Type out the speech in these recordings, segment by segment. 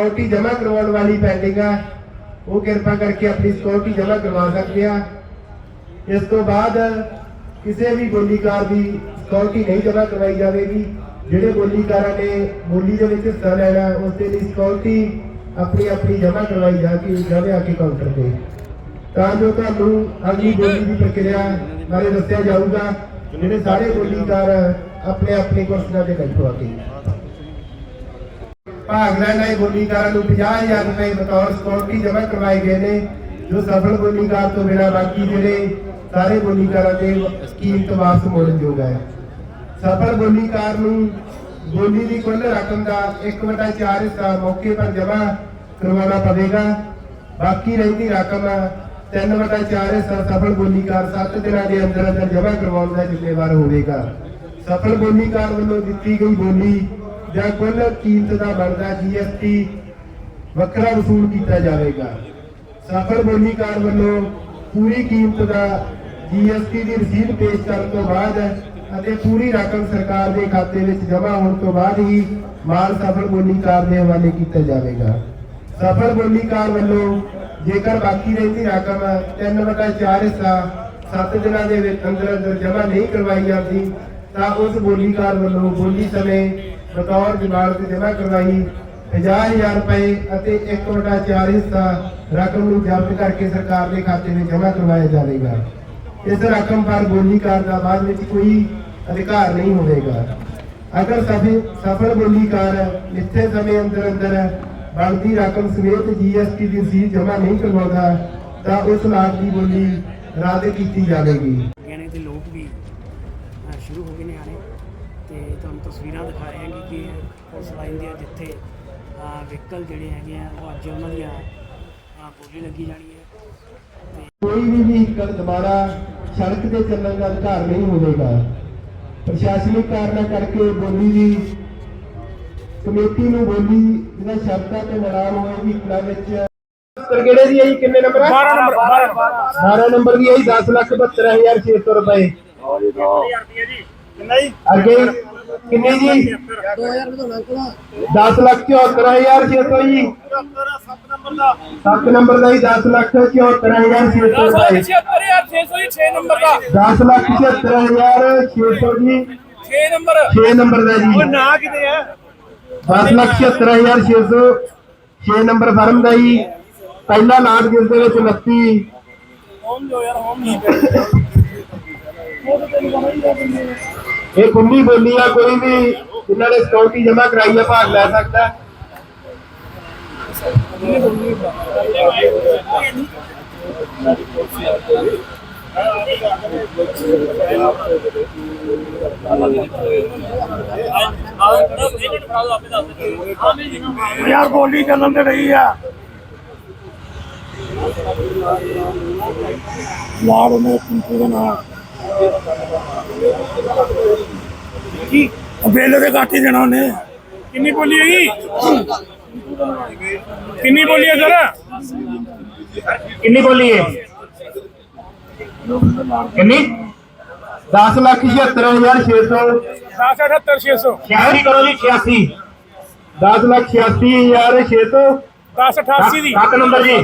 Security ਜਮ੍ਹਾਂ ਕਰਵਾਉਣ ਵਾਲੀ ਪੈਂਡਿੰਗ ਆ ਉਹ ਕਿਰਪਾ ਕਰਕੇ ਆਪਣੀ ਸਿਕਿਉਰਿਟੀ ਜਮ੍ਹਾਂ ਕਰਵਾ ਸਕਦੇ ਆ ਇਸ ਤੋਂ ਬਾਅਦ ਕਿਸੇ ਵੀ ਬੋਲੀਕਾਰ ਦੀ ਸਿਕਿਉਰਿਟੀ ਨਹੀਂ ਜਮ੍ਹਾਂ ਕਰਵਾਈ ਜਾਵੇਗੀ ਜਿਹੜੇ ਬੋਲੀਕਾਰਾਂ ਨੇ ਬੋਲੀ ਦੇ ਵਿੱਚ ਹਿੱਸਾ ਲੈਣਾ ਉਸ ਦੇ ਲਈ ਸਿਕਿਉਰਿਟੀ ਆਪਣੀ ਆਪਣੀ ਜਮ੍ਹਾਂ ਕਰਵਾਈ ਜਾ ਕੇ ਜਾਵੇ ਆ ਕੇ ਕਾਊਂਟਰ ਤੇ ਤਾਂ ਜੋ ਤੁਹਾਨੂੰ ਅਗਲੀ ਬੋਲੀ ਦੀ ਪ੍ਰਕਿਰਿਆ ਬਾਰੇ ਦੱਸਿਆ ਜਾਊਗਾ ਜਿਹੜੇ ਸਾਰੇ ਬੋਲੀਕਾਰ ਆਪਣੇ ਆਪਣੇ ਕੁਰਸੀਆਂ ਤੇ ਬੈਠੋ ਆ ਕੇ ਭਾਗ ਲੈਣ ਵਾਲੇ ਨੂੰ 50000 ਰੁਪਏ ਬਤੌਰ ਸਿਕਿਉਰਿਟੀ ਜਮ੍ਹਾਂ ਕਰਵਾਏ ਗਏ ਨੇ, ਜੋ ਸਫਲ ਬੋਲੀਕਾਰ ਤੋਂ ਬਿਨਾਂ ਬਾਕੀ ਜਿਹੜੇ ਸਾਰੇ ਬੋਲੀਕਾਰਾਂ ਦੇ ਕੀਮਤ ਵਾਪਸ ਮੋੜਨ ਹੈ। ਸਫਲ ਬੋਲੀਕਾਰ ਨੂੰ ਬੋਲੀ ਦੀ ਕੁੱਲ ਰਕਮ ਦਾ 1/4 ਹਿੱਸਾ ਮੌਕੇ ਪਰ ਜਮ੍ਹਾਂ ਕਰਵਾਉਣਾ ਪਵੇਗਾ। ਬਾਕੀ ਰਹਿੰਦੀ ਰਕਮ 3/4 ਹਿੱਸਾ ਸਫਲ ਬੋਲੀਕਾਰ 7 ਦਿਨਾਂ ਦੇ ਅੰਦਰ ਅੰਦਰ ਜਮ੍ਹਾਂ ਕਰਵਾਉਣ ਦਾ ਜ਼ਿੰਮੇਵਾਰ ਹੋਵੇਗਾ। ਸਫਲ ਬੋਲੀਕਾਰ ਵੱਲੋਂ ਦਿੱਤੀ ਗਈ ਬੋਲੀ ਜਾਂ ਕੁੱਲ ਕੀਮਤ ਦਾ ਬਣਦਾ ਜੀਐਸਟੀ ਵੱਖਰਾ ਵਸੂਲ ਕੀਤਾ ਜਾਵੇਗਾ। ਸਫਲ ਬੋਲੀਕਾਰ ਵੱਲੋਂ ਪੂਰੀ ਕੀਮਤ ਦਾ ਜੀਐਸਟੀ ਦੀ ਰਸੀਦ ਪੇਸ਼ ਕਰਨ ਤੋਂ ਬਾਅਦ ਅਤੇ ਪੂਰੀ ਰਕਮ ਸਰਕਾਰ ਦੇ ਖਾਤੇ ਵਿੱਚ ਜਮ੍ਹਾਂ ਹੋਣ ਤੋਂ ਬਾਅਦ ਹੀ ਮਾਲ ਸਫਲ ਬੋਲੀਕਾਰ ਦੇ ਹਵਾਲੇ ਕੀਤਾ ਜਾਵੇਗਾ। ਸਫਲ ਬੋਲੀਕਾਰ ਵੱਲੋਂ ਜੇਕਰ ਬਾਕੀ ਰਹਿੰਦੀ ਰਕਮ 3/4 ਹਿੱਸਾ 7 ਦਿਨਾਂ ਦੇ ਵਿੱਚ ਅੰਦਰ ਅੰਦਰ ਜਮ੍ਹਾਂ ਨਹੀਂ ਕਰਵਾਈ ਜਾਂਦੀ, ਤਾਂ ਉਸ ਬੋਲੀਕਾਰ ਵੱਲੋਂ ਬੋਲੀ ਸਮੇਂ ਬਤੌਰ ਜ਼ਮਾਨਤ ਜਮ੍ਹਾਂ ਕਰਵਾਈ। 50000 ਰੁਪਏ ਅਤੇ 1/4 ਹਿੱਸਾ ਰਕਮ ਨੂੰ ਜ਼ਬਤ ਕਰਕੇ ਸਰਕਾਰ ਦੇ ਖਾਤੇ ਵਿੱਚ ਜਮ੍ਹਾਂ ਕਰਵਾਇਆ ਜਾਵੇਗਾ। ਇਸ ਰਕਮ ਪਰ ਬੋਲੀਕਾਰ ਦਾ ਬਾਅਦ ਵਿੱਚ ਕੋਈ ਅਧਿਕਾਰ ਨਹੀਂ ਹੋਵੇਗਾ। ਅਗਰ ਸਫਲ ਬੋਲੀਕਾਰ ਮਿੱਥੇ ਸਮੇਂ ਅੰਦਰ ਅੰਦਰ ਬਣਦੀ ਰਕਮ ਸਮੇਤ ਜੀਐਸਟੀ ਦੀ ਰਸੀਦ ਜਮ੍ਹਾਂ ਨਹੀਂ ਕਰਵਾਉਂਦਾ, ਤਾਂ ਉਸ ਲਾਭ ਦੀ ਬੋਲੀ ਰੱਦ ਕੀਤੀ ਜਾਵੇਗੀ। ਗਹਿਣੇ ਦੇ ਲੋਕ ਵੀ ਸ਼ੁਰੂ ਹੋ ਗਏ ਨੇ ਆਣੇ ਤੁਹਾਨੂੰ ਤਸਵੀਰਾਂ ਦਿਖਾ ਰਹੇ ਹਾਂ ਕਿ ਪੁਲਿਸ ਲਾਈਨ ਦੇ ਜਿੱਥੇ ਵਹੀਕਲ ਜਿਹੜੇ ਹੈਗੇ ਆ ਉਹ ਅੱਜ ਉਹਨਾਂ ਦੀਆਂ ਬੋਲੀ ਲੱਗੀ ਜਾਣੀ ਹੈ। ਤੇ ਕੋਈ ਵੀ ਵਹੀਕਲ ਦੁਬਾਰਾ ਸੜਕ ਤੇ ਚੱਲਣ ਦਾ ਅਧਿਕਾਰ ਨਹੀਂ ਹੋਵੇਗਾ। ਪ੍ਰਸ਼ਾਸਨਿਕ ਕਾਰਨਾਂ ਕਰਕੇ ਬੋਲੀ ਦੀ ਕਮੇਟੀ ਨੂੰ ਬੋਲੀ ਜਿਹੜਾ ਸ਼ਬਦਾਂ ਤੇ ਲੜਾਮ ਹੋਏ ਵਹੀਕਲਾਂ ਵਿੱਚ। ਕਿਹੜੇ ਦੀ ਹੈ ਕਿੰਨੇ ਨੰਬਰ ਹੈ 12 ਨੰਬਰ 12 12 ਨੰਬਰ ਦੀ ਹੈ ਜੀ 10 ਲੱਖ 72600 ਰੁਪਏ। ਕਿੰਨਾ ਜੀ। ਅੱਗੇ ਕਿੰਨੇ ਜੀ? 10 ਲੱਖ 74600 ਜੀ 7 ਨੰਬਰ ਦਾ 7 ਨੰਬਰ ਦਾ ਜੀ 10 ਲੱਖ 74600 ਰੁਪਏ। 6 ਨੰਬਰ ਦਾ। 10 ਲੱਖ 77600 ਜੀ। 6 ਨੰਬਰ। 6 ਨੰਬਰ ਦਾ ਜੀ। ਨਾ ਕਿਤੇ ਹੈ 10 ਲੱਖ 77600 6 ਨੰਬਰ ਫਰਮ ਦਾ ਜੀ। ਪਹਿਲਾ ਲਾਟ ਜਿਸ ਦੇ ਵਿੱਚ 29 ਹੋਮ ਜੋ ਯਾਰ ਹੋਮ ਨਹੀਂ ਇਹ ਖੁੱਲੀ ਬੋਲੀ ਆ ਕੋਈ ਵੀ ਜਿਨ੍ਹਾਂ ਨੇ ਸਿਕਿਉਰਿਟੀ ਜਮ੍ਹਾਂ ਕਰਾਈ ਆ ਭਾਗ ਲੈ ਸਕਦਾ। ਯਾਰ ਬੋਲੀ ਚੱਲਣ ਤੇ ਰਹੀ ਆ। ਲਾੜ ਨੇ ਪਿੰਪੂ ਦੇ ਨਾਲ ਕੀ ਬੇਲੇ ਦੇ ਕਾਟੀ ਦੇਣਾ ਉਹਨੇ। ਕਿੰਨੀ ਬੋਲੀ ਹੈਗੀ? ਕਿੰਨੀ ਬੋਲੀ ਹੈ ਸਰ? ਕਿੰਨੀ ਬੋਲੀ ਹੈ? ਕਿੰਨੀ? 10 ਲੱਖ 77600 10 78 600 86 ਕਰੋ ਜੀ 86 10 ਲੱਖ 86600 10 88 ਦੀ। 7 ਨੰਬਰ ਜੀ।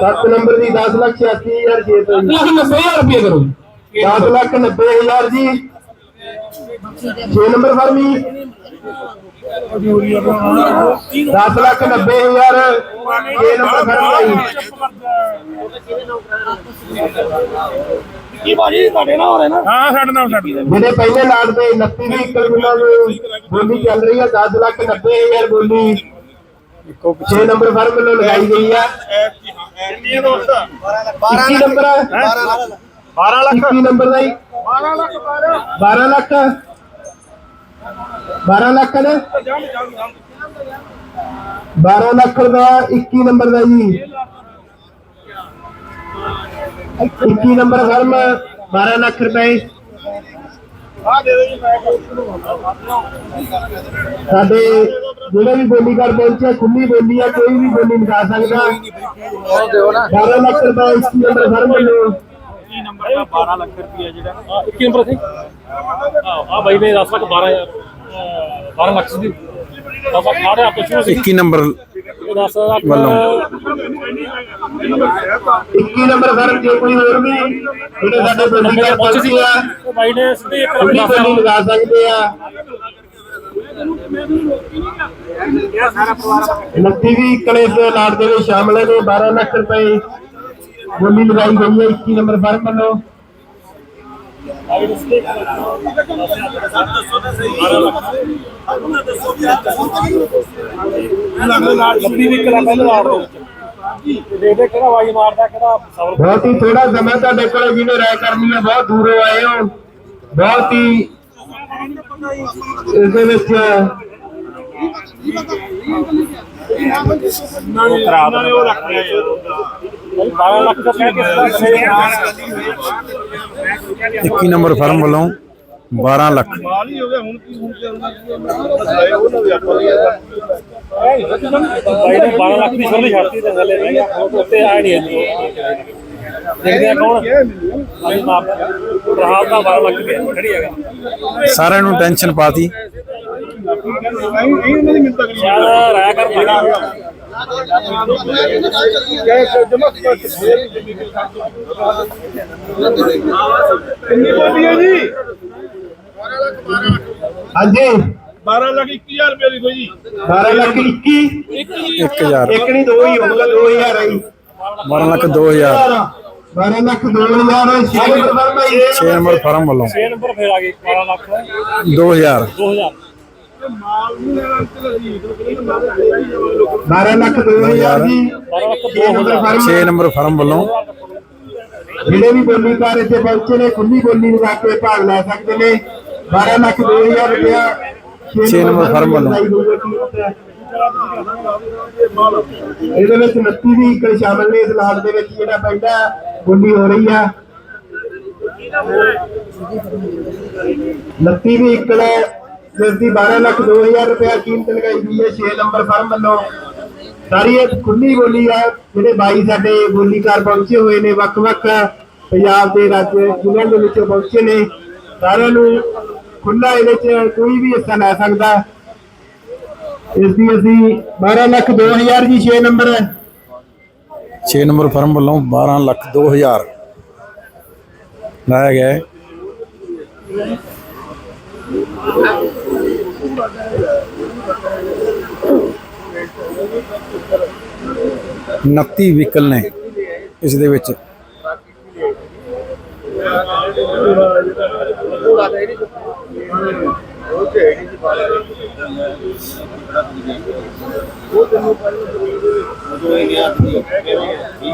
7 ਨੰਬਰ ਦੀ 10 ਲੱਖ 86600 ਜੀ 90000 ਰੁਪਏ ਕਰੋ 10 ਲੱਖ 90000 ਜੀ। 6 ਨੰਬਰ ਫਰਮੀ। 10 ਲੱਖ 90000 6 ਨੰਬਰ ਫਰਮੀ ਕੀ ਬਾਜੀ ਤੁਹਾਡੇ ਨਾਲ ਹੋ ਰਹੇ ਨਾ? ਹਾਂ ਸਾਡੇ ਨਾਲ ਸਾਡੇ ਜਿਹੜੇ ਪਹਿਲੇ ਲਾਟ ਦੇ 29 ਵਹੀਕਲ ਜਿਨ੍ਹਾਂ ਨੂੰ ਬੋਲੀ ਚੱਲ ਰਹੀ ਹੈ 10 ਲੱਖ 90000 ਬੋਲੀ। 6 ਨੰਬਰ ਫਰਮ ਵੱਲੋਂ ਲਗਾਈ ਗਈ ਹੈ। ਕਿੰਨੀ ਦੋਸਤ। 21 ਨੰਬਰ 12 ਲੱਖ। ਨੰਬਰ ਦਾ 21 ਨੰਬਰ ਦਾ? ਜੀ। 21 ਨੰਬਰ ਫਰਮ 12 ਲੱਖ ਰੁਪਏ। ਸਾਡੇ ਜਿਹੜੇ ਵੀ ਬੋਲੀ ਕਰ ਪਹੁੰਚਿਆ ਖੁੱਲੀ ਬੋਲੀ ਆ ਕੋਈ ਵੀ ਬੋਲੀ ਨਿਕਾ ਸਕਦਾ। 12 ਲੱਖ ਰੁਪਏ ਇਸ ਨੰਬਰ ਫਰਮ 21 ਨੰਬਰ ਦਾ 12 ਲੱਖ ਰੁਪਏ ਜਿਹੜਾ। 21 ਨੰਬਰ ਸੀ? ਆ ਬਾਈ ਨੇ 10 ਲੱਖ 12 ਲੱਖ ਸੀ। ਬਾਬਾ ਖਾੜੇ ਆਪ ਤੋਂ ਸੀ। 21 ਨੰਬਰ 10 ਲੱਖ ਵੱਲੋਂ। 21 ਨੰਬਰ ਦਾ ਪਹੁੰਚੀ ਆ ਬਾਈ ਨੇ ਸਿੱਧੇ ਇੱਕ ਲੱਖ ਲਗਾ ਆ। ਨੱਤੀ ਵੀ ਕਲੇਸ਼ ਦੇ ਲਾਟ ਦੇ ਵਿੱਚ ਸ਼ਾਮਲ ਲੱਖ ਰੁਪਏ ਬੋਲੀ ਲਗਾਈ ਗਈ ਹੈ 21 ਨੰਬਰ ਫਰਮ ਵੱਲੋਂ। ਲੱਭੀ ਵੀ ਕਰਾ ਪਹਿਲਾਂ ਆੜ ਦੇ ਵਿੱਚ ਦੇ ਦੇ ਕਿਹੜਾ ਵਾਈ ਮਾਰਦਾ ਕਿਹੜਾ ਸਬਰ ਬਹੁਤ ਹੀ ਥੋੜਾ ਸਮਾਂ ਤੁਹਾਡੇ ਕੋਲ ਜਿਹਨੇ ਰਾਇ ਕਰਨੀ ਹੈ ਬਹੁਤ ਦੂਰੋਂ ਆਏ ਹੋ ਬਹੁਤ ਹੀ ਇਸ ਦੇ ਵਿੱਚ ਖਰਾਬ ਨੇ ਉਹ ਰੱਖ ਲਿਆ ਯਾਰ 12 ਲੱਖ ਦਾ ਕਹਿ ਕੇ 21 ਨੰਬਰ ਫਰਮ ਵੱਲੋਂ 12 ਲੱਖ। ਮਾਲ ਹੀ ਹੋ ਗਿਆ ਹੁਣ ਕੀ ਹੁਣ ਚੱਲਦਾ ਉਹਨਾਂ ਵੀ ਆਪਾਂ ਬਾਈ ਨੇ 12 ਲੱਖ ਦੀ ਸਰਦੀ ਛੱਡਤੀ ਤੇ ਥੱਲੇ ਰਹਿ ਗਿਆ। ਉਹ ਉੱਤੇ ਆ ਨਹੀਂ ਦੇਖਦੇ ਆ ਕੌਣ? ਅਸੀਂ ਮਾਪ ਰਹਾਲ ਦਾ 12 ਲੱਖ ਗਿਆ ਖੜੀ ਹੈਗਾ। ਸਾਰਿਆਂ ਨੂੰ ਟੈਨਸ਼ਨ ਪਾਤੀ। ਯਾਰ ਰਾਇਆ ਕਰ ਲਗਾ ਕਿੰਨੀ ਬੋਲੀ ਹੈ ਜੀ? ਹਾਂਜੀ 12 ਲੱਖ 21000 ਰੁਪਏ ਦੀ ਕੋਈ ਜੀ। 12 ਲੱਖ 21 1000 ਇੱਕ ਨਹੀਂ ਦੋ ਹੀ ਹੋਊਗਾ 2000 ਆਈ। 12 ਲੱਖ 2000 12 ਲੱਖ 2000 ਛੇ ਨੰਬਰ ਫਰਮ ਆਈ। 6 ਨੰਬਰ ਫਰਮ ਵੱਲੋਂ। 6 ਨੰਬਰ ਫੇਰ ਆ ਗਏ 12 ਲੱਖ 2000 2000 12 ਲੱਖ 2000 ਜੀ 12 ਲੱਖ ਛੇ ਨੰਬਰ ਫਰਮ। 6 ਨੰਬਰ ਫਰਮ ਵੱਲੋਂ। ਜਿਹੜੇ ਵੀ ਬੋਲੀਕਾਰ ਇੱਥੇ ਪਹੁੰਚੇ ਨੇ ਖੁੱਲੀ ਬੋਲੀ ਲਗਾ ਕੇ ਭਾਗ ਲੈ ਸਕਦੇ ਨੇ। 12 ਲੱਖ 2000 ਰੁਪਇਆ ਛੇ ਨੰਬਰ ਫਰਮ ਵੱਲੋਂ। ਇਹਦੇ ਵਿੱਚ 29 ਵੀ ਇੱਕ ਸ਼ਾਮਲ ਨੇ ਇਸ ਲਾਟ ਦੇ ਵਿੱਚ ਜਿਹੜਾ ਪੈਂਦਾ ਬੋਲੀ ਹੋ ਰਹੀ ਆ। 29 ਵੀ ਇੱਕ ਨੇ ਜਿਸ ਦੀ 12 ਲੱਖ 2000 ਰੁਪਇਆ ਕੀਮਤ ਲਗਾਈ ਗਈ ਹੈ। 6 ਨੰਬਰ ਫਰਮ ਵੱਲੋਂ ਸਾਰੀ ਇਹ ਖੁੱਲੀ ਬੋਲੀ ਆ, ਜਿਹੜੇ ਬਾਈ ਸਾਡੇ ਬੋਲੀਕਾਰ ਪਹੁੰਚੇ ਹੋਏ ਨੇ, ਵੱਖ-ਵੱਖ ਪੰਜਾਬ ਦੇ ਰਾਜ ਜ਼ਿਲ੍ਹਿਆਂ ਦੇ ਵਿੱਚੋਂ ਪਹੁੰਚੇ ਨੇ। ਸਾਰਿਆਂ ਨੂੰ ਖੁੱਲਾ ਇਹਦੇ ਚ ਕੋਈ ਵੀ ਹਿੱਸਾ ਲੈ ਸਕਦਾ। ਇਸ ਦੀ ਅਸੀਂ 12 ਲੱਖ 2000 ਜੀ 6 ਨੰਬਰ। 6 ਨੰਬਰ ਫਰਮ ਵੱਲੋਂ 12 ਲੱਖ 2000 ਲਾਇਆ ਗਿਆ ਹੈ। ਉਨੱਤੀ ਵਹੀਕਲ ਨੇ ਇਸ ਦੇ ਵਿੱਚ।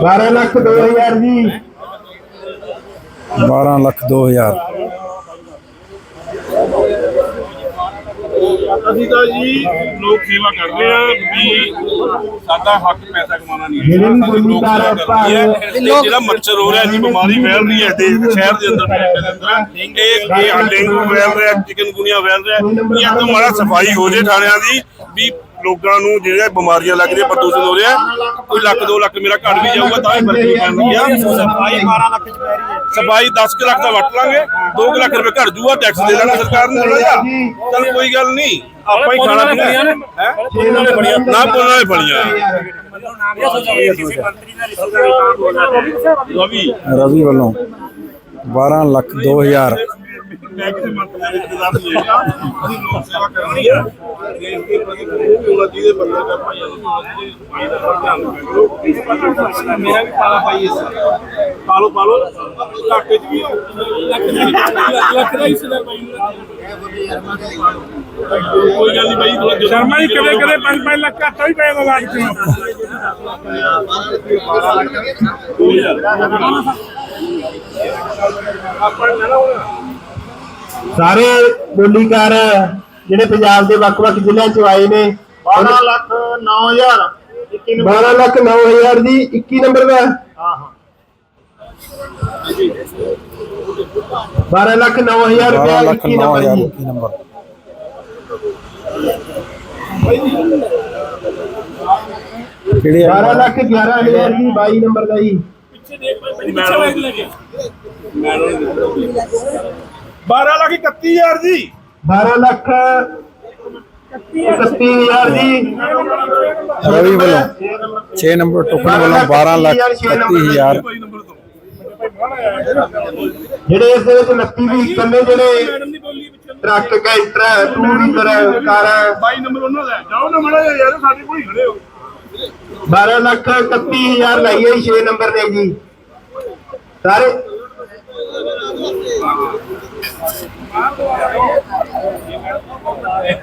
ਬਾਰਾਂ ਲੱਖ 2000 ਜੀ। 12 ਲੱਖ 2000 ਅਸੀਂ ਤਾਂ ਜੀ ਲੋਕ ਸੇਵਾ ਕਰਦੇ ਆ ਵੀ ਸਾਡਾ ਹੱਕ ਪੈਸਾ ਕਮਾਉਣਾ ਨਹੀਂ ਜਿਹੜੇ ਵੀ ਸਾਡੀ ਲੋਕ ਸੇਵਾ ਕਰਨੀ ਹੈ। ਭਾਗ- ਤੇ ਜਿਹੜਾ ਮੱਛਰ ਹੋ ਰਿਹਾ ਜੀ ਬਿਮਾਰੀ ਫੈਲ ਰਹੀ ਹੈ ਤੇ ਸ਼ਹਿਰ ਦੇ ਅੰਦਰ ਇਹ ਇਹ ਡੇਂਗੂ ਫੈਲ ਰਿਹਾ ਚਿਕਨਗੁਨੀਆ ਫੈਲ ਰਿਹਾ। ਇਹ ਤੋਂ ਮਾੜਾ ਸਫ਼ਾਈ ਹੋ ਜੇ ਥਾਣਿਆਂ ਦੀ ਵੀ ਲੋਕਾਂ ਨੂੰ ਜਿਹੜੇ ਬਿਮਾਰੀਆਂ ਲੱਗ ਰਹੀਆਂ ਪ੍ਰਦੂਸ਼ਣ ਹੋ ਰਿਹਾ ਕੋਈ ਲੱਖ 2 ਲੱਖ ਮੇਰਾ ਘਰ ਵੀ ਜਾਊਗਾ ਤਾਂ ਹੀ ਫ਼ਰਕ ਨਹੀਂ ਪੈਂਦੀ ਆ ਸਫ਼ਾਈ 12 ਲੱਖ ਚ ਪੈ ਰਹੀ ਹੈ। ਸਫ਼ਾਈ 10 ਕੁ ਲੱਖ ਦਾ ਵੱਟ ਲਾਂਗੇ 2 ਲੱਖ ਰੁਪਏ ਘਰ ਜੂਗਾ ਟੈਕਸ ਦੇ ਦੇਣਾ ਸਰਕਾਰ ਨੂੰ ਥੋੜਾ ਜਿਹਾ। ਚਲ ਕੋਈ ਗੱਲ ਨਹੀਂ ਆਪਾਂ ਹੀ ਖਾਣਾ ਪੀਣਾ। ਹੈ? ਹੈਂ? ਨਾ। ਬੋਲਣ ਵਾਲੇ ਬੜੀਆਂ। ਰਵੀ ਰਵੀ ਵੱਲੋਂ 12 ਲੱਖ 2000 ਮੈਂ ਕਿਸੇ ਮੰਤਰੀ ਦੇ ਰਿਸ਼ਤੇਦਾਰ ਹੈਗਾ ਅਸੀਂ ਲੋਕ ਸੇਵਾ ਕਰਨੀ ਹੈ ਦੇਸ਼ ਦੇ ਪ੍ਰਤੀ ਹੋਣਾ ਜਿਹਦੇ ਬੰਦਾ ਕਰ ਭਾਈਆਂ ਨੂੰ ਹੋਣਾ ਜਿਹਦੇ ਭਾਈ ਦਾ ਧਿਆਨ ਰੱਖੋ ਮੇਰਾ ਵੀ ਪਾਲਾ ਭਾਈ ਇਸ ਪਾਲੋ ਪਾਲੋ। ਘਾਟੇ ਚ ਵੀ ਲੱਖ ਲੱਖ ਦਾ ਹਿੱਸੇਦਾਰ ਭਾਈ ਕੋਈ ਗੱਲ ਨਹੀਂ ਭਾਈ ਥੋੜਾ ਸ਼ਰਮਾ ਜੀ ਕਦੇ ਕਦੇ 5-5 ਲੱਖ ਘਾਟਾ ਵੀ ਪਏਗਾ ਲਾਜ ਚ ਸਾਰੇ ਬੋਲੀਕਾਰ ਜਿਹੜੇ ਪੰਜਾਬ ਦੇ ਵੱਖ-ਵੱਖ ਜ਼ਿਲ੍ਹਿਆਂ ਚੋਂ ਆਏ ਨੇ। 12 ਲੱਖ 9000 12 ਲੱਖ 9000 ਦੀ 21 ਨੰਬਰ ਦਾ। ਹਾਂ ਹਾਂ। 12 ਲੱਖ 9000 ਰੁਪਏ 12 ਲੱਖ 21 ਨੰਬਰ 9000 ਜੀ 21 ਨੰਬਰ। ਕਿਹੜੇ ਆ 12 ਲੱਖ 11000 ਦੀ 22 ਨੰਬਰ ਦਾ ਜੀ। 12 ਲੱਖ 31000 ਜੀ। 12 ਲੱਖ 31000 ਜੀ। ਰਵੀ ਵੱਲੋਂ 6 ਨੰਬਰ ਟੋਕਨ ਵੱਲੋਂ 12 ਲੱਖ 31000 ਜਿਹੜੇ ਇਸ ਦੇ ਵਿੱਚ 29 ਵੀ ਇਕੱਲੇ ਜਿਹੜੇ ਟਰੱਕ ਕੈਂਟਰ ਟੂ ਵੀਲਰ ਕਾਰਾਂ। 22 ਨੰਬਰ ਉਹਨਾਂ ਦਾ। ਜਾਓ ਨਾ ਮੜਾ ਯਾਰ ਸਾਡੇ ਕੋਲ ਹੀ ਖੜੇ ਹੋ। 12 ਲੱਖ 31000 ਲਾਈਏ 6 ਨੰਬਰ ਨੇ ਜੀ। ਸਾਰੇ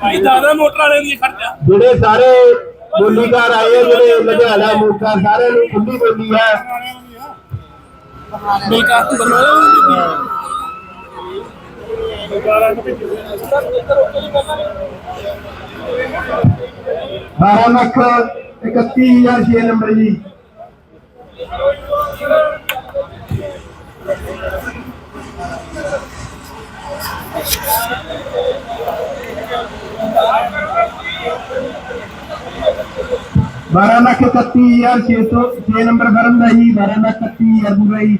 ਭਾਈ ਦਾਦਾ ਮੋਟਰ ਵਾਲੇ ਦੀ ਖਰਚਾ। ਜਿਹੜੇ ਸਾਰੇ ਬੋਲੀਕਾਰ ਆਏ ਆ, ਜਿਹੜੇ ਲੁਧਿਆਣਾ ਮੋਟਾ ਸਾਰਿਆਂ ਨੂੰ ਖੁੱਲੀ ਬੋਲੀ ਹੈ ਬੇਕਾਰ ਤੂੰ ਬਣਵਾ ਬਾਰਾਂ ਲੱਖ 31000 ਛੇ ਨੰਬਰ ਜੀ। ਬਾਰਾਂ ਲੱਖ 31000 ਛੇ ਸੌ ਛੇ ਨੰਬਰ ਫਰਮ ਦਾ ਜੀ ਬਾਰਾਂ ਲੱਖ 31000 ਪੂਰਾ ਜੀ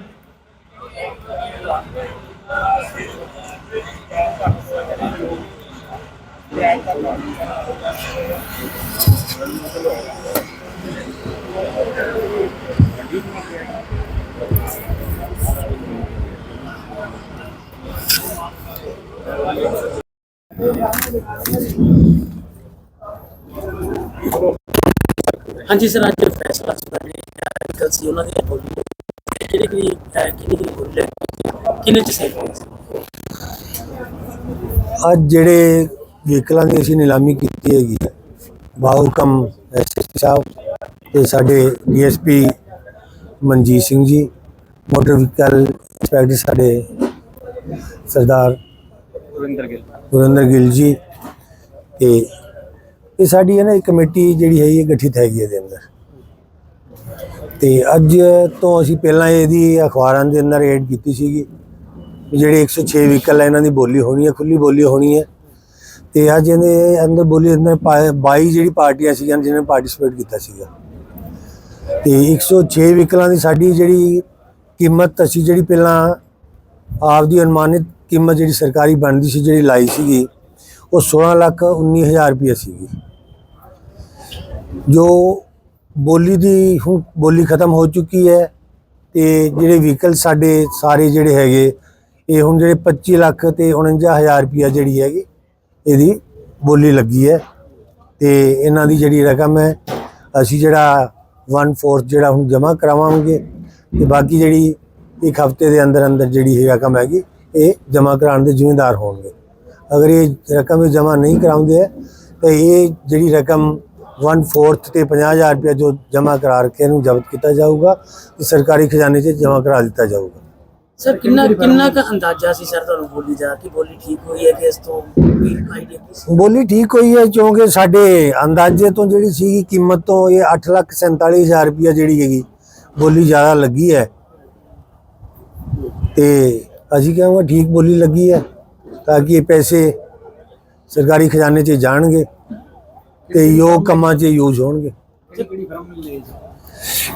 ਹਾਂਜੀ ਸਰ, ਅੱਜ ਫੈਸਲਾ ਸੁਣਾਣੇ ਕੱਲ ਸੀ ਉਹਨਾਂ ਦੀ ਬੋਲੀ ਜਿਹੜੇ ਕਿ ਕਿੰਨੀ ਦੀ ਬੋਲੀ ਕਿੰਨੇ ਚ ਸੇਫ ਅੱਜ ਜਿਹੜੇ ਵਹੀਕਲਾਂ ਦੀ ਅਸੀਂ ਨਿਲਾਮੀ ਕੀਤੀ ਹੈਗੀ ਹੈ ਬਾਹੁਕਮ ਐਸਐਸਪੀ ਸਾਹਿਬ ਤੇ ਸਾਡੇ DSP Manjeet Singh ji, motor vehicle inspector ਸਾਡੇ ਸਰਦਾਰ ਗੁਰਿੰਦਰ ਗਿੱਲ। ਜੀ। ਤੇ ਇਹ ਸਾਡੀ ਹੈ ਨਾ ਇੱਕ ਕਮੇਟੀ ਜਿਹੜੀ ਹੈ ਇਹ ਗਠਿਤ ਹੈਗੀ ਇਹਦੇ ਅੰਦਰ। ਤੇ ਅੱਜ ਤੋਂ ਅਸੀਂ ਪਹਿਲਾਂ ਇਹਦੀ ਅਖਬਾਰਾਂ ਦੇ ਅੰਦਰ ਐਡ ਕੀਤੀ ਸੀਗੀ ਵੀ ਜਿਹੜੇ 106 ਵਹੀਕਲ ਹੈ, ਇਹਨਾਂ ਦੀ ਬੋਲੀ ਹੋਣੀ ਹੈ ਖੁੱਲੀ ਬੋਲੀ ਹੋਣੀ ਹੈ। ਤੇ ਅੱਜ ਇਹਦੇ ਅੰਦਰ ਬੋਲੀ ਅੰਦਰ 22 ਜਿਹੜੀ ਪਾਰਟੀਆਂ ਸੀਗੀਆਂ, ਜਿਹਨਾਂ ਨੇ ਪਾਰਟਿਸਿਪੇਟ ਕੀਤਾ ਸੀਗਾ। ਤੇ 106 ਵਹੀਕਲਾਂ ਦੀ ਸਾਡੀ ਜਿਹੜੀ ਕੀਮਤ ਅਸੀਂ ਜਿਹੜੀ ਪਹਿਲਾਂ ਆਪਦੀ ਅਨੁਮਾਨਿਤ ਕੀਮਤ ਜਿਹੜੀ ਸਰਕਾਰੀ ਬਣਦੀ ਸੀ, ਜਿਹੜੀ ਲਾਈ ਸੀਗੀ, ਉਹ 16 ਲੱਖ 19000 ਰੁਪਏ ਸੀਗੀ। ਜੋ ਬੋਲੀ ਦੀ ਹੁਣ ਬੋਲੀ ਖਤਮ ਹੋ ਚੁੱਕੀ ਹੈ ਤੇ ਜਿਹੜੇ ਵਹੀਕਲ ਸਾਡੇ ਸਾਰੇ ਜਿਹੜੇ ਹੈਗੇ, ਇਹ ਹੁਣ ਜਿਹੜੇ 25 ਲੱਖ ਤੇ 49000 ਰੁਪਿਆ ਜਿਹੜੀ ਹੈਗੀ, ਇਹਦੀ ਬੋਲੀ ਲੱਗੀ ਹੈ ਤੇ ਇਹਨਾਂ ਦੀ ਜਿਹੜੀ ਰਕਮ ਹੈ, ਅਸੀਂ ਜਿਹੜਾ 1/4 ਜਿਹੜਾ ਹੁਣ ਜਮ੍ਹਾਂ ਕਰਾਵਾਂਗੇ ਤੇ ਬਾਕੀ ਜਿਹੜੀ ਇੱਕ ਹਫ਼ਤੇ ਦੇ ਅੰਦਰ ਅੰਦਰ ਜਿਹੜੀ ਰਕਮ ਹੈਗੀ ਇਹ ਜਮ੍ਹਾਂ ਕਰਾਉਣ ਦੇ ਜ਼ਿੰਮੇਦਾਰ ਹੋਣਗੇ। ਅਗਰ ਇਹ ਰਕਮ ਇਹ ਜਮ੍ਹਾਂ ਨਹੀਂ ਕਰਾਉਂਦੇ ਹੈ ਤਾਂ ਇਹ ਜਿਹੜੀ ਰਕਮ 1/4 ਤੇ 50000 ਰੁਪਏ ਜੋ ਜਮ੍ਹਾਂ ਕਰਾ ਕੇ ਇਹਨੂੰ ਜ਼ਬਤ ਕੀਤਾ ਜਾਊਗਾ ਤੇ ਸਰਕਾਰੀ ਖਜ਼ਾਨੇ 'ਚ ਜਮ੍ਹਾਂ ਕਰਾ ਦਿੱਤਾ ਜਾਊਗਾ। ਸਰ ਕਿੰਨਾ ਕਿੰਨਾ ਕ ਅੰਦਾਜ਼ਾ ਸੀ ਸਰ ਤੁਹਾਨੂੰ ਬੋਲੀ ਦਾ ਕਿ? ਬੋਲੀ ਠੀਕ ਹੋਈ ਹੈ ਕਿ ਇਸ ਤੋਂ ਕੋਈ ਆਈਡੀਆ ਸੀ? ਬੋਲੀ ਠੀਕ ਹੋਈ ਹੈ ਕਿਉਂਕਿ ਸਾਡੇ ਅੰਦਾਜ਼ੇ ਤੋਂ ਜਿਹੜੀ ਸੀਗੀ ਕੀਮਤ ਤੋਂ ਇਹ 847000 ਰੁਪਇਆ ਜਿਹੜੀ ਹੈਗੀ ਬੋਲੀ ਜ਼ਿਆਦਾ ਲੱਗੀ ਹੈ। ਤੇ ਅਸੀਂ ਕਹਾਂਗੇ ਠੀਕ ਬੋਲੀ ਲੱਗੀ ਹੈ ਤਾਂ ਕਿ ਇਹ ਪੈਸੇ ਸਰਕਾਰੀ ਖਜ਼ਾਨੇ 'ਚ ਜਾਣਗੇ ਤੇ ਯੋਗ ਕੰਮਾਂ 'ਚ ਯੂਜ਼ ਹੋਣਗੇ।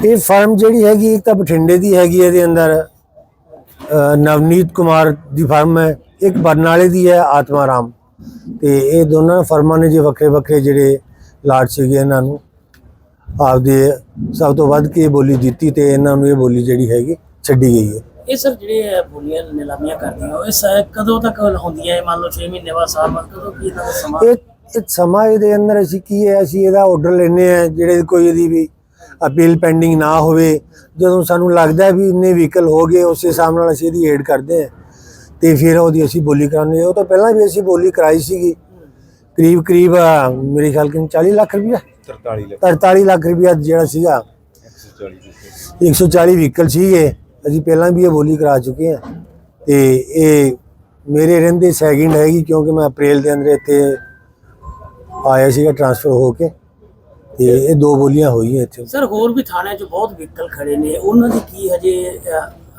ਇਹ ਫਰਮ ਜਿਹੜੀ ਹੈਗੀ ਇੱਕ ਤਾਂ ਬਠਿੰਡੇ ਦੀ ਹੈਗੀ ਇਹਦੇ ਅੰਦਰ ਨਵਨੀਤ ਕੁਮਾਰ ਦੀ ਫਰਮ ਹੈ ਇੱਕ ਬਰਨਾਲੇ ਦੀ ਹੈ ਆਤਮਾ ਰਾਮ ਤੇ ਇਹ ਦੋਨਾਂ ਫਰਮਾਂ ਨੇ ਜੇ ਵੱਖਰੇ ਵੱਖਰੇ ਜਿਹੜੇ ਲਾਟ ਸੀਗੇ ਇਹਨਾਂ ਨੂੰ ਆਪਦੇ ਸਭ ਤੋਂ ਵੱਧ ਕੇ ਬੋਲੀ ਦਿੱਤੀ ਤੇ ਇਹਨਾਂ ਨੂੰ ਇਹ ਬੋਲੀ ਜਿਹੜੀ ਹੈਗੀ ਛੱਡੀ ਗਈ ਹੈ। ਇਹ ਸਰ ਜਿਹੜੇ ਬੋਲੀਆਂ ਨਿਲਾਮੀਆਂ ਕਰਦੀਆਂ ਉਹ ਇਸ ਕਦੋਂ ਤੱਕ ਹੁੰਦੀਆਂ ਹੈ ਮੰਨ ਲਓ 6 ਮਹੀਨੇ ਬਾਅਦ ਸਾਲ ਬਾਅਦ ਕਦੋਂ ਕੀ ਇਹਨਾਂ ਦਾ ਸਮਾਂ? ਇਹ ਇਹ ਸਮਾਂ ਇਹਦੇ ਅੰਦਰ ਅਸੀਂ ਕੀ ਹੈ? ਅਸੀਂ ਇਹਦਾ ਆਰਡਰ ਲੈਨੇ ਆ ਜਿਹੜੇ ਕੋਈ ਇਹਦੀ ਵੀ ਅਪੀਲ ਪੈਂਡਿੰਗ ਨਾ ਹੋਵੇ। ਜਦੋਂ ਸਾਨੂੰ ਲੱਗਦਾ ਵੀ ਇੰਨੇ ਵਹੀਕਲ ਹੋ ਗਏ ਉਸੇ ਹਿਸਾਬ ਨਾਲ ਅਸੀਂ ਇਹਦੀ ਏਡ ਕਰਦੇ ਆ ਤੇ ਫਿਰ ਉਹਦੀ ਅਸੀਂ ਬੋਲੀ ਕਰਾਉਂਦੇ। ਉਹ ਤਾਂ ਪਹਿਲਾਂ ਵੀ ਅਸੀਂ ਬੋਲੀ ਕਰਾਈ ਸੀਗੀ। ਕਰੀਬ ਕਰੀਬ ਮੇਰੇ ਖਿਆਲ ਕਿ 40 ਲੱਖ ਰੁਪਇਆ। 43 ਲੱਖ। 43 ਲੱਖ ਰੁਪਇਆ ਜਿਹੜਾ ਸੀਗਾ। 140 ਵਹੀਕਲ ਸੀਗੇ। ਅਸੀਂ ਪਹਿਲਾਂ ਵੀ ਇਹ ਬੋਲੀ ਕਰਾ ਚੁੱਕੇ ਹਾਂ ਤੇ ਇਹ ਮੇਰੇ ਰਹਿੰਦੇ ਸੈਕਿੰਡ ਹੈਗੀ ਕਿਉਂਕਿ ਮੈਂ ਅਪ੍ਰੈਲ ਦੇ ਅੰਦਰ ਇੱਥੇ ਆਇਆ ਸੀਗਾ ਟ੍ਰਾਂਸਫਰ ਹੋ ਕੇ ਤੇ ਇਹ ਦੋ ਬੋਲੀਆਂ ਹੋਈਆਂ ਇੱਥੇ। ਸਰ ਹੋਰ ਵੀ ਥਾਣਿਆਂ 'ਚ ਬਹੁਤ ਵਹੀਕਲ ਖੜੇ ਨੇ। ਉਹਨਾਂ ਦੀ ਕੀ ਹਜੇ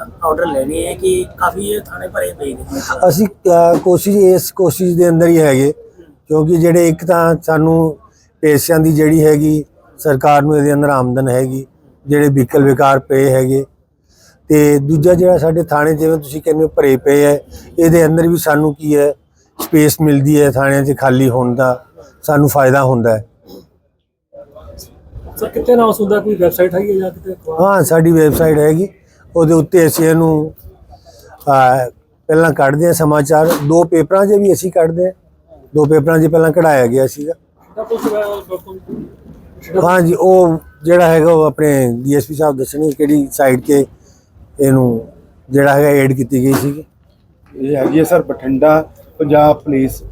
ਆਰਡਰ ਲੈਣੇ ਹੈ ਕਿ ਕਾਫੀ ਇਹ ਥਾਣੇ ਭਰੇ ਪਏ ਨੇ? ਅਸੀਂ ਕੋਸ਼ਿਸ਼ ਇਸ ਕੋਸ਼ਿਸ਼ ਦੇ ਅੰਦਰ ਹੀ ਹੈਗੇ। ਕਿਉਂਕਿ ਜਿਹੜੇ ਇੱਕ ਤਾਂ ਸਾਨੂੰ ਪੈਸਿਆਂ ਦੀ ਜਿਹੜੀ ਹੈਗੀ ਸਰਕਾਰ ਨੂੰ ਇਹਦੇ ਅੰਦਰ ਆਮਦਨ ਹੈਗੀ। ਜਿਹੜੇ ਵਹੀਕਲ ਵਿਕਾਰ ਪਏ ਹੈਗੇ। ਤੇ ਦੂਜਾ ਜਿਹੜਾ ਸਾਡੇ ਥਾਣੇ ਜਿਵੇਂ ਤੁਸੀਂ ਕਹਿੰਦੇ ਹੋ ਭਰੇ ਪਏ ਹੈ ਇਹਦੇ ਅੰਦਰ ਵੀ ਸਾਨੂੰ ਕੀ ਹੈ ਸਪੇਸ ਮਿਲਦੀ ਹੈ ਥਾਣਿਆਂ 'ਚ ਖਾਲੀ ਹੋਣ ਦਾ ਸਾਨੂੰ ਫਾਇਦਾ ਹੁੰਦਾ ਹੈ ਸਰ ਕਿੱਥੇ ਨਾ ਹੁੰਦਾ ਕੋਈ ਵੈਬਸਾਈਟ ਹੈਗੀ ਹੈ ਜਾਂ ਕਿਤੇ ਹਾਂ ਸਾਡੀ ਵੈਬਸਾਈਟ ਹੈਗੀ ਉਹਦੇ ਉੱਤੇ ਅਸੀਂ ਇਹਨੂੰ ਅਹ, ਪਹਿਲਾਂ ਕੱਢਦੇ ਹਾਂ ਸਮਾਚਾਰ ਦੋ ਪੇਪਰਾਂ 'ਚ ਵੀ ਅਸੀਂ ਕੱਢਦੇ ਹਾਂ ਦੋ ਪੇਪਰਾਂ 'ਚ ਪਹਿਲਾਂ ਕਢਾਇਆ ਗਿਆ ਸੀਗਾ। ਤਾਂ ਕੁਝ ਹਾਂ ਜੀ ਉਹ ਜਿਹੜਾ ਹੈਗਾ ਉਹ ਆਪਣੇ ਡੀਐਸਪੀ ਸਾਹਿਬ ਦੱਸਣਗੇ ਕਿਹੜੀ ਸਾਈਟ 'ਤੇ ਇਹਨੂੰ ਜਿਹੜਾ ਹੈਗਾ ਐਡ ਕੀਤੀ ਗਈ ਸੀਗੀ। ਇਹ ਹੈਗੀ ਹੈ sir Bathinda Punjab police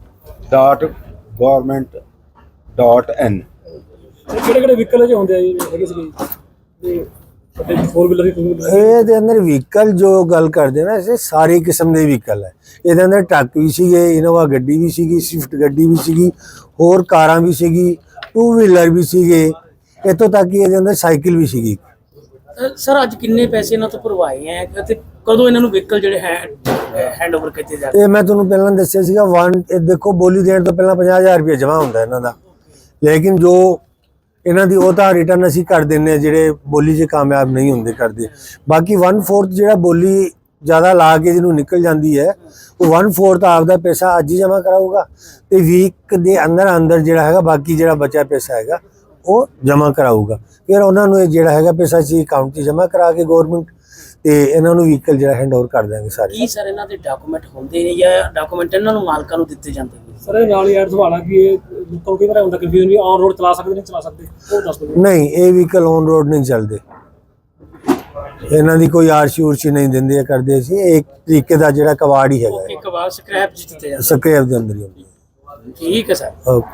dot government dot in ਕਿਹੜੇ ਕਿਹੜੇ ਵਹੀਕਲ ਚ ਹੁੰਦੇ ਆ ਜੀ? ਹੈਗੇ ਸੀ ਤੇ ਵੱਡੇ ਫੋਰ ਵੀਲਰ ਦੀ ਟੂ ਵੀਲਰ ਇਹਦੇ ਅੰਦਰ ਵਹੀਕਲ ਜੋ ਗੱਲ ਕਰਦੇ ਨਾ ਇਹ ਸਾਰੇ ਕਿਸਮ ਦੇ ਵਹੀਕਲ ਹੈ ਇਹਦੇ ਅੰਦਰ ਟਰੱਕ ਵੀ ਸੀਗੇ ਇਨੋਵਾ ਗੱਡੀ ਵੀ ਸੀਗੀ ਸਵਿਫਟ ਗੱਡੀ ਵੀ ਸੀਗੀ ਹੋਰ ਕਾਰਾਂ ਵੀ ਸੀਗੀ ਟੂ ਵੀਲਰ ਵੀ ਸੀਗੇ। ਇੱਥੋਂ ਤੱਕ ਕਿ ਇਹਦੇ ਅੰਦਰ ਸਾਈਕਲ ਵੀ ਸੀਗੀ। ਸਰ, ਅੱਜ ਕਿੰਨੇ ਪੈਸੇ ਇਹਨਾਂ ਤੋਂ ਭਰਵਾਏ ਆ ਤੇ ਕਦੋਂ ਇਹਨਾਂ ਨੂੰ ਵਹੀਕਲ ਜਿਹੜੇ ਹੈਂਡ ਓਵਰ ਕੀਤੇ ਜਾ ਇਹ ਮੈਂ ਤੁਹਾਨੂੰ ਪਹਿਲਾਂ ਦੱਸਿਆ ਸੀਗਾ ਵਨ ਇਹ ਦੇਖੋ, ਬੋਲੀ ਦੇਣ ਤੋਂ ਪਹਿਲਾਂ 50000 ਰੁਪਏ ਜਮ੍ਹਾਂ ਹੁੰਦਾ ਇਹਨਾਂ ਦਾ। ਲੇਕਿਨ ਜੋ ਇਹਨਾਂ ਦੀ ਉਹ ਤਾਂ ਰਿਟਰਨ ਅਸੀਂ ਕਰ ਦਿੰਨੇ ਜਿਹੜੇ ਬੋਲੀ 'ਚ ਕਾਮਯਾਬ ਨਹੀਂ ਹੁੰਦੇ ਕਰਦੇ। ਬਾਕੀ 1/4 ਜਿਹੜਾ ਬੋਲੀ ਜ਼ਿਆਦਾ ਲਾ ਕੇ ਜਿਹਨੂੰ ਨਿਕਲ ਜਾਂਦੀ ਹੈ, ਉਹ 1/4 ਆਪਦਾ ਪੈਸਾ ਅੱਜ ਹੀ ਜਮ੍ਹਾਂ ਕਰਾਊਗਾ। ਤੇ ਵੀਕ ਦੇ ਅੰਦਰ ਅੰਦਰ ਜਿਹੜਾ ਹੈਗਾ, ਬਾਕੀ ਜਿਹੜਾ ਬਚਿਆ ਪੈਸਾ ਹੈਗਾ ਉਹ ਜਮ੍ਹਾਂ ਕਰਾਊਗਾ। ਫਿਰ ਉਹਨਾਂ ਨੂੰ ਇਹ ਜਿਹੜਾ ਹੈਗਾ ਪੈਸਾ ਸੀ ਅਕਾਊਂਟ 'ਚ ਜਮ੍ਹਾਂ ਕਰਾ ਕੇ ਗਵਰਨਮੈਂਟ ਤੇ ਇਹਨਾਂ ਨੂੰ ਵਹੀਕਲ ਜਿਹੜਾ ਹੈਂਡ ਓਵਰ ਕਰ ਦਿਆਂਗੇ ਸਾਰੇ। ਕੀ ਸਰ ਇਹਨਾਂ ਦੇ ਡਾਕੂਮੈਂਟ ਹੁੰਦੇ ਨੇ ਜਾਂ ਡਾਕੂਮੈਂਟ ਇਹਨਾਂ ਨੂੰ ਮਾਲਕਾਂ ਨੂੰ ਦਿੱਤੇ ਜਾਂਦੇ ਨੇ? ਸਰ ਇਹ ਨਾਲ ਹੀ ਐਡ ਸਵਾਲ ਆ ਕਿ ਇਹ ਲੋਕਾਂ ਵਾਰ ਹੁੰਦਾ ਕਨਫਿਊਜ਼ਨ ਵੀ ਔਨ ਰੋਡ ਚਲਾ ਸਕਦੇ ਨਹੀਂ ਚਲਾ ਸਕਦੇ? ਉਹ ਦੱਸ ਦਿਓ। ਨਹੀਂ ਇਹ ਵਹੀਕਲ ਔਨ ਰੋਡ ਨਹੀਂ ਚੱਲਦੇ। ਇਹਨਾਂ ਦੀ ਕੋਈ ਆਰਸੀ ਉਰਸੀ ਨਹੀਂ ਦਿੰਦੇ ਆ ਕਰਦੇ ਸੀ ਇਹ ਇੱਕ ਤਰੀਕੇ ਦਾ ਜਿਹੜਾ ਕਵਾੜ ਹੀ ਹੈਗਾ। ਇੱਕ ਵਾਰ ਸਕ੍ਰੈਪ ਚ ਦਿੱਤੇ ਜਾਂਦੇ ਸਕ੍ਰੈਪ ਦੇ ਅੰਦਰ ਹੀ ਹੁੰਦੀ ਠੀਕ ਹੈ ਸਰ। ਓਕੇ